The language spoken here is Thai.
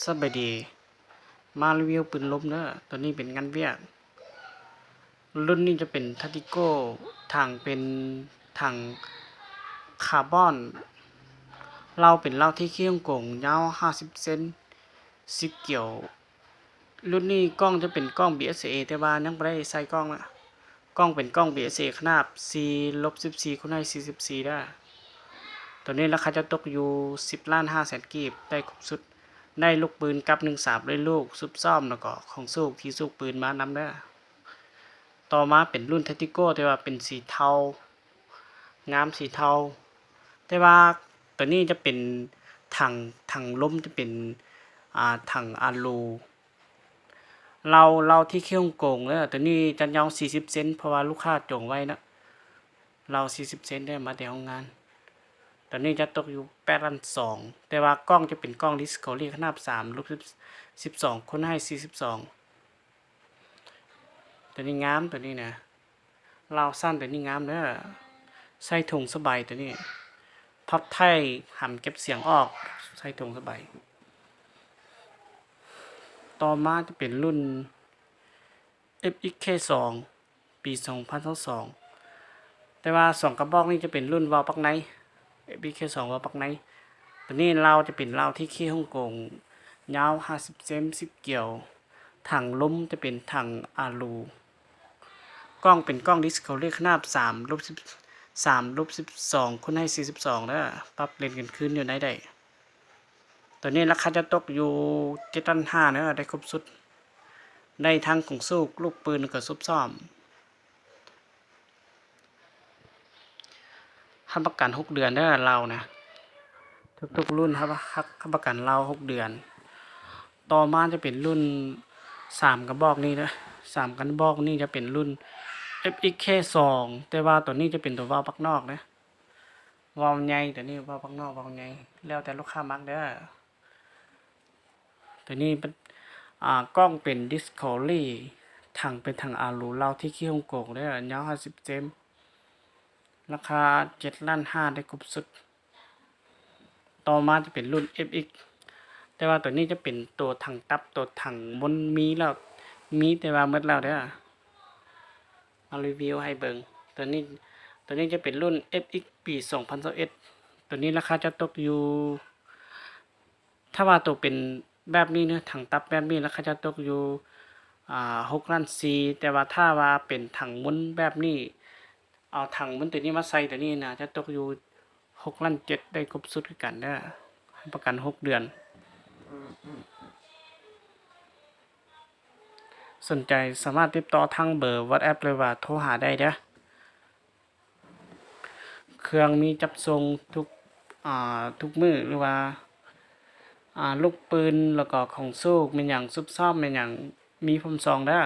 สบายดี มารีวิวปืนลมเด้อตัวนี้เป็นงานเวียก รุ่นนี้จะเป็นทัติโก้ถังเป็นถังคาร์บอน เราเป็นเหล้าที่เคี่ยงกงยาว50เซนสีเขียว รุ่นนี้กล้องจะเป็นกล้อง BSA แต่ว่ายังบ่ได้ใส่กล้องนะกล้องเป็นกล้อง BSA ขนาด4ลบ14คูณให้44ได้ ตัวนี้ราคาจะตกอยู่ 10ล้าน5แสนกีบได้ครบสุด ได้ลูกปืนกับ13ด้วยลูกซุปซ่อมแล้วก็ของสูกที่สูกปืนมานำเด้อต่อมาเป็นรุ่นเทติโก้แต่ว่าเป็นสีเทางามสีเทา แต่ว่าตัวนี้จะเป็นถังถังล้มจะเป็นอ่าถังอะลูเราเราที่เขี้ยวโกงแล้วตัวนี้จะยาว40 เซนเพราะว่าลูกค้าจงไว้นะเรา 40 เซนได้มาแต่ห้องงาน ตอนนี้จะตกอยู่8ล้าน2แต่ว่ากล้องจะเป็นกล้อง Discovery ขนาด3รูป12คนให้42ตัวนี้งามตัวนี้นะเราสั้นตัวนี้งามเด้อใส่ถุงสบายตัวนี้พับไทยหำเก็บเสียงออกใส่ถุงสบายต่อมาจะเป็นรุ่น FXK2 ปี 2022แต่ว่าสองกระบอกนี้จะเป็นรุ่นวาล์วปักไน FXK2 วาล์วปักไนตัวนี้เราจะเป็นเราที่ขี้ฮ่องกงยาว 50 เซน10 เกี่ยว ถังล้มจะเป็นถังอาลูกล้องเป็นกล้องดิสคัฟเวอรี่ขนาด3ลบ10 3ลบ12คูณให้ 42แล้วปรับเลนกันคืนอยู่ไหนได้ตัวนี้ราคาจะตกอยู่เจ็ดพันห้าเนะได้ครบสุด ได้ทั้งของสู้ลูกปืนกับซุปซ่อม ทำประกันหกเดือนได้เรานะทุกๆรุ่นครับรับประกันเราหกเดือน ต่อมาจะเป็นรุ่นสามกระบอกนี่นะสามกระบอกนี่จะเป็นรุ่น FXK สองแต่ว่าตัวนี้จะเป็นตัววาล์วปักนอกนะวาล์วใหญ่ตัวนี้วาล์วปักนอกวาล์วใหญ่แล้วแต่ลูกค้ามักเด้อตัวนี้เป็นอ่ากล้องเป็น Discovery ถังเป็นถังอาลูเราที่ขี้ฮ่องกงได้อยาว50เซน ราคา7ล้าน5ได้ครบสุด ต่อมาจะเป็นรุ่น FX แต่ว่าตัวนี้จะเป็นตัวถังตับตัวถังบนมีแล้วมีแต่ว่าหมดแล้วเด้อมารีวิวให้เบิงตัวนี้ตัวนี้จะเป็นรุ่น FX ปี2021ตัวนี้ราคาจะตกอยู่ ถ้าว่าตัวเป็นแบบนี้เนอะถังตับแบบนี้ราคาจะตกอยู่อ่า6ล้าน4แต่ว่าถ้าว่าเป็นถังมุนแบบนี้ เอาถังมุนตัวนี้มาใส่ตัวนี้นะจะตกอยู่6ล้าน7ได้ครบสุดกันเด้ประกัน6เดือน สนใจสามารถติดต่อทางเบอร์ WhatsApp หรือว่าโทรหาได้เด้อเครื่องมีจับทรงทุกอ่าทุกมือหรือว่าอ่าลูกปืนแล้วก็ของสู้เป็นอย่างซุปซ่อมเป็นอย่างมีผมซองได้